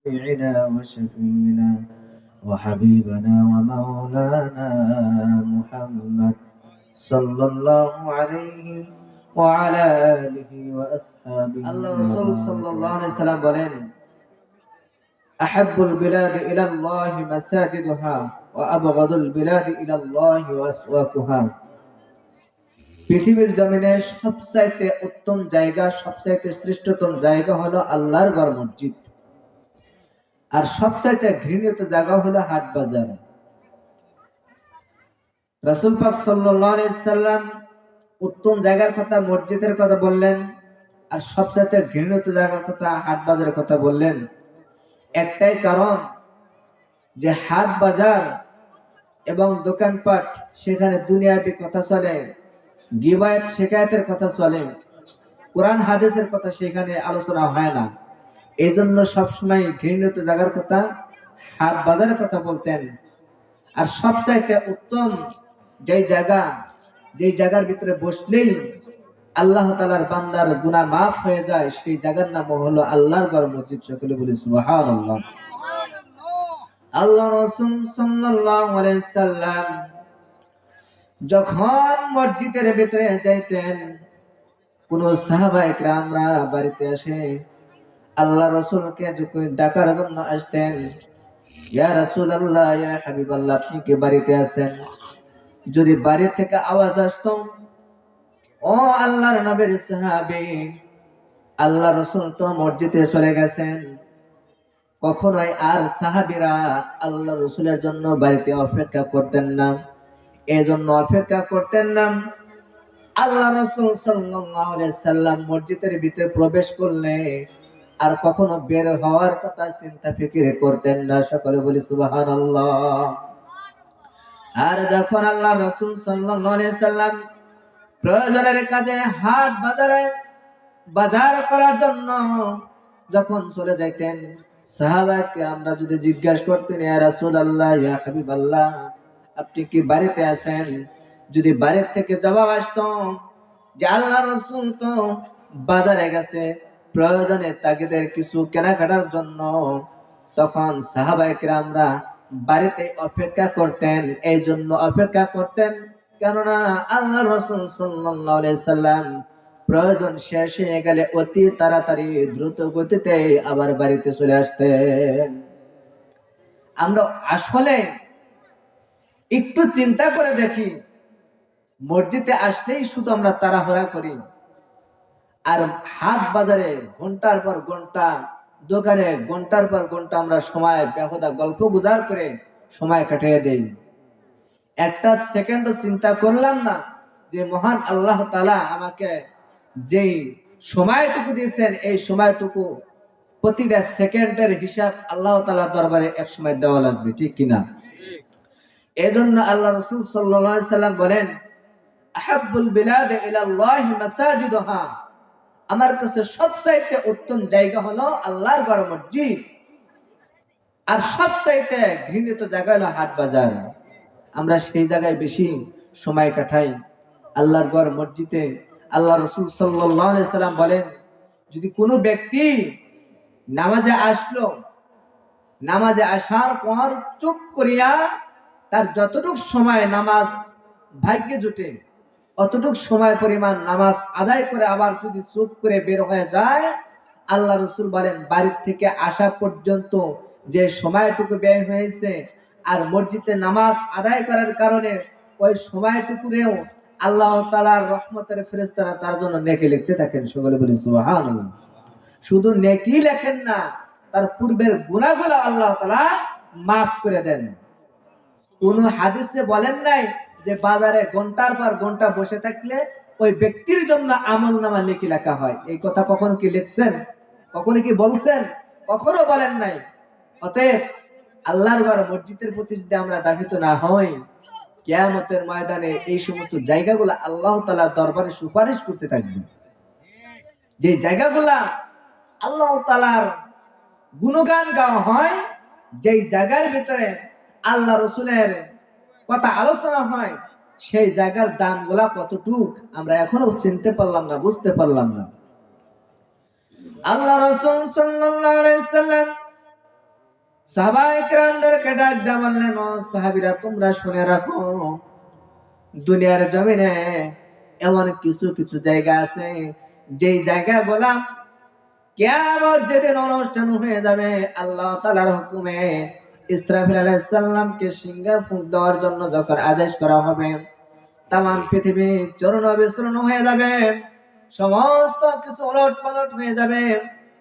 شفيعنا وشفينا وحبيبنا ومولانا محمد صلى الله عليه وعلى آله وأصحابه আল্লাহ রসুল সাল্লাল্লাহু আলাইহি সাল্লাম বলেন আহাব্বুল বিলাদ ইলা আল্লাহ মাসাজিদুহা ওয়া আবগাদুল বিলাদ ইলা আল্লাহ ওয়াসওয়াকুহা পৃথিবীর জমিনে সবচাইতে উত্তম জায়গা সবচাইতে শ্রেষ্ঠতম জায়গা হলো আল্লাহর ঘর মসজিদ আর সবচাইতে ঘৃণিত জায়গা হলো হাট বাজার। রাসূল পাক সাল্লাম উত্তম জায়গার কথা, মসজিদের কথা বললেন আর সবচাইতে ঘৃণিত জায়গার কথা, হাট বাজারের কথা বললেন। একটাই কারণ যে হাট বাজার এবং দোকানপাট সেখানে দুনিয়াবি কথা চলে, গিবায়ত শেখায়তের কথা চলে, কোরআন, হাদিসের কথা সেখানে আলোচনা হয় না। এই জন্য সবসময় ঘৃণিত জায়গার কথা, হাট বাজারের কথা বলতেন। আর সবচাইতে উত্তম যেই জায়গা, যেই জায়গার ভিতরে বসলেই আল্লাহ তালার বান্দার গুনাহ মাফ হয়ে যায়, সেই জায়গার নাম হলো আল্লাহর ঘর মসজিদ। সকলে বলি, সুবহানাল্লাহ। আল্লাহ রাসূল সাল্লাল্লাহু আলাইহি সাল্লাম যখন মসজিদের ভিতরে যাইতেন, কোন সাহাবা একরামরা বাড়িতে আসে আল্লাহ রসুলকে ডাকার জন্য আসতেন, ইয়া রাসূলুল্লাহ, ইয়া হাবিবাল্লাহ, আপনি কি বাড়িতে আছেন? যদি বাড়ি থেকে আওয়াজ আসতো, ও আল্লাহর নবীর সাহাবী, আল্লাহ রসুল তো মসজিদে চলে গেছেন। কখনোই আর সাহাবীরা আল্লাহ রসুলের জন্য বাড়িতে অপেক্ষা করতেন না। এই জন্য অপেক্ষা করতেন না। আল্লাহ রসুল সাল্লাম মসজিদের ভিতরে প্রবেশ করলে আর কখনো বের হওয়ার কথা চিন্তা, ফিকির করতেন না। সকলে বলি, সুবহানাল্লাহ। আর যখন আল্লাহ রসুল সাল্লাম প্রয়োজনের কাজে হাট বাজারে বাজার করার জন্য যখন চলে যাইতেন সাহাবাকে আমরা যদি জিজ্ঞাসা করতেন, ইয়া রাসূলুল্লাহ, ইয়া হাবিবাল্লাহ, আপনি কি বাড়িতে আছেন? যদি বাড়ির থেকে জবাব আসতো যে, আল্লাহ রসুল তো বাজারে গেছে। প্রয়োজনে তাগিদের কিছু কেনাকাটার জন্য তখন সাহাবাহিকরা আমরা বাড়িতে অপেক্ষা করতেন, এই জন্য অপেক্ষা করতেন। কেননা আল্লাহ রসুল সাল্লাম প্রয়োজন শেষ হয়ে গেলে অতি তাড়াতাড়ি দ্রুত গতিতে আবার বাড়িতে চলে আসতেন। আমরা আসলে একটু চিন্তা করে দেখি, মসজিদে আসলেই শুধু আমরা তাড়াহুড়া করি। আর হাট বাজারে ঘণ্টার পর ঘণ্টা, দোকানে ঘণ্টার পর ঘণ্টা আমরা সময় বেহদা গল্প গুজার করে সময় কাটিয়ে দেই। একটা সেকেন্ডও চিন্তা করলাম না যে মহান আল্লাহ তালা আমাকে যেই সময়টুকু দিয়েছেন, এই সময়টুকু প্রতিটা সেকেন্ডের হিসাব আল্লাহ তালার দরবারে এক সময় দেওয়া লাগবে, ঠিক কিনা? এজন্য আল্লাহ রসুল সাল্লাম বলেন, আহাব্বুল বিলাদ ইলাল্লাহি মাসাজিদুহা। আমার কাছে সবচাইতে উত্তম জায়গা হলো আল্লাহর ঘর মসজিদ। আর সবচাইতে ঘৃণিত জায়গা হলো হাট বাজার। আমরা সেই জায়গায় বেশি সময় কাটাই। আল্লাহর ঘর মসজিদে আল্লাহ রসুল সাল্লাম বলেন, যদি কোনো ব্যক্তি নামাজে আসলো, নামাজে আসার পর চুপ করিয়া তার যতটুক সময় নামাজ ভাগ্যে জুটে অতটুক সময় পরিমাণ নামাজ আদায় করে আবার যদি চুপ করে বের হয়ে যায়, আল্লাহ রসুল বলেন, বাড়ির থেকে আসা পর্যন্ত যে সময়টুকু ব্যয় হয়েছে আর মসজিদে নামাজ আদায় করার কারণে ওই সময়টুকুরেও আল্লাহ তালার রহমতের ফেরেস্তারা তার জন্য নেকি লিখতে থাকেন। সকলে বলি সুহান শুধু নেকি লেখেন না, তার পূর্বের গুণাগুলো আল্লাহ তালা মাফ করে দেন। কোন হাদিসে বলেন নাই যে বাজারে ঘণ্টার পর ঘণ্টা বসে থাকলে ওই ব্যক্তির জন্য আমল নামা লিখি লেখা হয়। এই কথা কখনো কি লিখছেন? কখনো কি বলছেন? কখনো বলেন নাই। অতএব আল্লাহর ঘর মসজিদের প্রতি যদি আমরা দাবিত না হই, কেয়ামতের ময়দানে এই সমস্ত জায়গাগুলো আল্লাহ তালার দরবারে সুপারিশ করতে থাকবে। যে জায়গাগুলা আল্লাহ তালার গুণগান গাওয়া হয়, যেই জায়গার ভিতরে আল্লাহ রসুলের কথা আলোচনা হয়, সেই জায়গার দামগুলা কতটুক আমরা এখনও চিনতে পারলাম না, বুঝতে পারলাম না। আল্লাহ রসুল সাল্লাম দুনিয়ার এমন কিছু কিছু জায়গা আছে, যেই গোলাম কেমন যেদিন অনুষ্ঠান হয়ে যাবে, আল্লাহ হুকুমে ইসরাফিল আলাইহিস সালামকে সিংহা ফুঁক দেওয়ার জন্য যখন আদেশ করা হবে তাম পৃথিবী চরণ বিচরণ হয়ে যাবে, সমস্ত কিছু ওলট পালট হয়ে যাবে।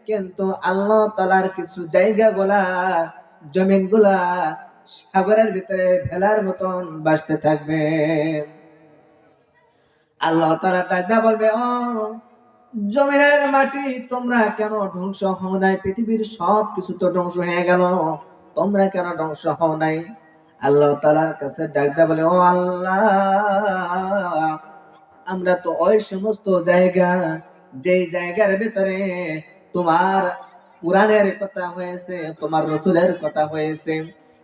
কিন্তু আল্লাহ তালার কিছু জায়গা গুলা জমিনগুলা সাগরের ভিতরে ভেলার মতন বাসতে থাকবে। আল্লাহ তালা ডাকদা বলবে, ও, জমিনের মাটি তোমরা কেন ধ্বংস হও নাই? পৃথিবীর সব কিছু তো ধ্বংস হয়ে গেল। তোমরা কেন ধ্বংস হও নাই? আল্লাহ তালার কাছে ডাকদা বলে, ও আল্লাহ, আমরা তো ওই সমস্ত জায়গা, যেই জায়গার ভিতরে তোমার পুরাণের কথা হয়েছে, তোমার রসুলের কথা হয়েছে,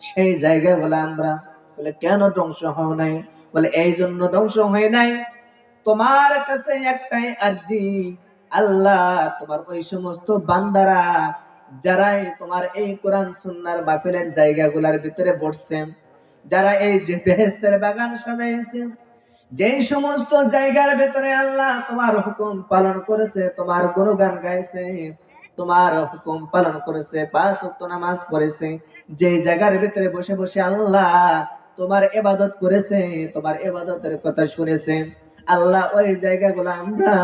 সেই জায়গায় বলে আমরা, বলে কেন ধ্বংস হও নাই? বলে এই জন্য ধ্বংস হয় নাই। তোমার কাছে একটাই আর্জি, আল্লাহ, তোমার ওই সমস্ত বান্দারা যারাই তোমার এই কোরআন, সুন্নার, মাহফিলের জায়গাগুলোর ভিতরে বসছে যারা এই যে বেহেস্তের বাগান সাজাইছে, যেই সমস্ত জায়গার ভেতরে আল্লাহ তোমার হুকুম পালন করেছে, তোমার গুণগান গাইছে, তোমার হুকুম পালন করেছে, পাঁচ ওয়াক্ত নামাজ পড়েছে যে জায়গার ভিতরে বসে বসে আল্লাহ তোমার এবাদত করেছে, তোমার এবাদতের কথা শুনেছে, আল্লাহ ওই জায়গাগুলো আমরা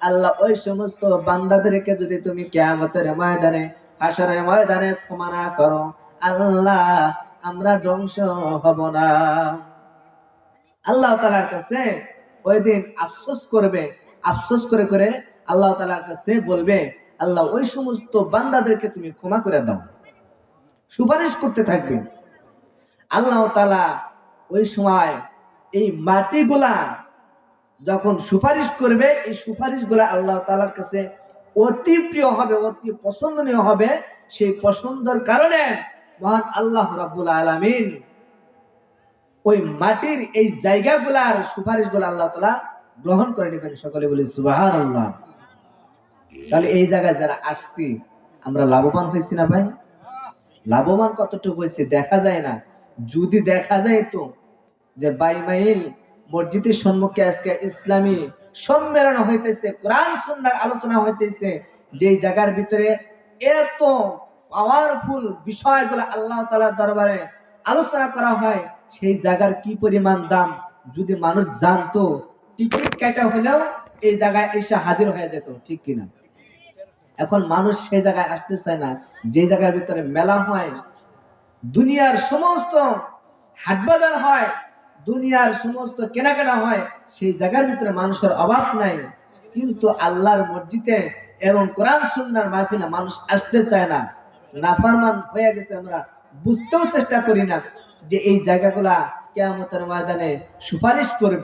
আল্লাহ ওই সমস্ত বান্দাদেরকে যদি তুমি কেয়ামতের ময়দানে হাসরের ময়দানে ক্ষমা না করো, আল্লাহ আমরা ধ্বংস হব না। আল্লাহ তালার কাছে ওই দিন আফসোস করবে, আফসোস করে করে আল্লাহ তালার কাছে বলবে, আল্লাহ ওই সমস্ত বান্দাদেরকে তুমি ক্ষমা করে দাও। সুপারিশ করতে থাকবে। আল্লাহ তালা ওই সময় এই মাটিগুলা যখন সুপারিশ করবে, এই সুপারিশগুলা আল্লাহ তালার কাছে অতি প্রিয় হবে, অতি পছন্দনীয় হবে, সেই পছন্দর কারণে মহান আল্লাহ রাব্বুল আলামিন ওই মাটির এই জায়গাগুলার সুপারিশগুলো আল্লাহ তালা গ্রহণ করে নেবেন সকলে বলি সুবাহান আল্লাহ তাহলে এই জায়গায় যারা আসছি, আমরা লাভবান হয়েছি না ভাই? লাভবান কতটুকু হয়েছে দেখা যায় না। যদি দেখা যায় তো যে বাইমাইল মসজিদের সম্মুখে আজকে ইসলামী সম্মেলন হইতেছে, কোরআন সুন্দর আলোচনা হইতেছে যে জায়গার ভিতরে এত পাওয়ারফুল বিষয়গুলো আল্লাহ তালার দরবারে আলোচনা করা হয়, সেই জায়গার কি পরিমাণ দাম? যদি মানুষ জানতো, টিকিট কাটা হলেও এই জায়গায় এসে হাজির হয়ে যেত, ঠিক কিনা? এখন মানুষ সেই জায়গায় আসতে চায় না, যে জায়গার ভিতরে মেলা হয়, দুনিয়ার সমস্ত হাটবাজার হয় দুনিয়ার সমস্ত কেনাকাটা হয়, সেই জায়গার ভিতরে মানুষের অভাব নাই। কিন্তু আল্লাহর মসজিদে এবং কোরআন সুন্নার মাহফিলে মানুষ আসতে চায় না। নাফারমান হয়ে গেছে আমরা, বুঝতেও চেষ্টা করি না যে এই জায়গাগুলা কেয়ামতের ময়দানে সুপারিশ করবে।